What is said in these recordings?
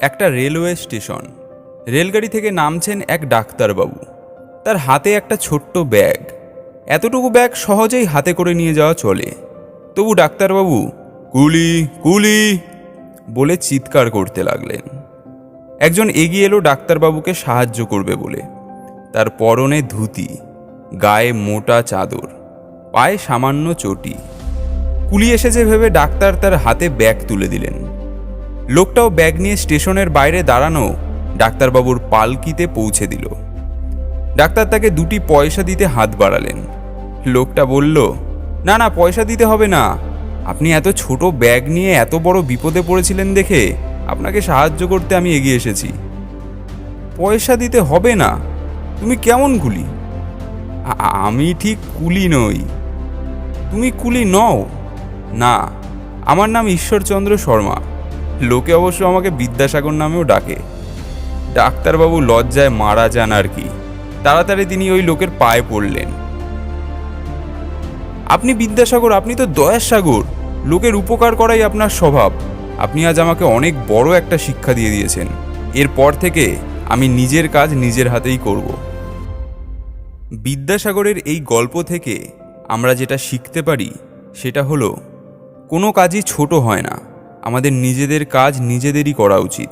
একটা railway station. রেলগাড়ি থেকে নামছেন এক ডাক্তারবাবু। তার হাতে একটা ছোট্ট ব্যাগ। এতটুকু ব্যাগ সহজেই হাতে করে নিয়ে যাওয়া চলে। তবু ডাক্তারবাবু, কুলি কুলি! বলে চিৎকার করতে লাগলেন। একজন এগিয়ে এলো ডাক্তারবাবুকে সাহায্য করবে বলে। তার পরনে ধুতি, গায়ে মোটা চাদর, পায়ে সামান্য চটি। কুলি এসেছে ভেবে ডাক্তার তার হাতে ব্যাগ তুলে দিলেন। লোকটাও ব্যাগ নিয়ে স্টেশনের বাইরে দাঁড়ানো ডাক্তারবাবুর পালকিতে পৌঁছে দিল। ডাক্তার তাকে দুটি পয়সা দিতে হাত বাড়ালেন। লোকটা বলল, না না, পয়সা দিতে হবে না। আপনি এত ছোট ব্যাগ নিয়ে এত বড় বিপদে পড়েছিলেন দেখে আপনাকে সাহায্য করতে আমি এগিয়ে এসেছি। পয়সা দিতে হবে না। তুমি কেমন কুলি? আমি ঠিক কুলি নই। তুমি কুলি নও? না, আমার নাম ঈশ্বরচন্দ্র শর্মা। লোকে অবশ্য আমাকে বিদ্যাসাগর নামেও ডাকে। ডাক্তারবাবু লজ্জায় মারা যান আর কি। তাড়াতাড়ি তিনি ওই লোকের পায়ে পড়লেন। আপনি বিদ্যাসাগর, আপনি তো দয়ার সাগর। লোকের উপকার করাই আপনার স্বভাব। আপনি আজ আমাকে অনেক বড় একটা শিক্ষা দিয়ে দিয়েছেন। এরপর থেকে আমি নিজের কাজ নিজের হাতেই করব। বিদ্যাসাগরের এই গল্প থেকে আমরা যেটা শিখতে পারি, সেটা হলো, কোনো কাজই ছোট হয় না। আমাদের নিজেদের কাজ নিজেদেরই করা উচিত।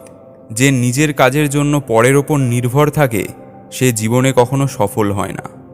যে নিজের কাজের জন্য পরের ওপর নির্ভর থাকে, সে জীবনে কখনো সফল হয় না।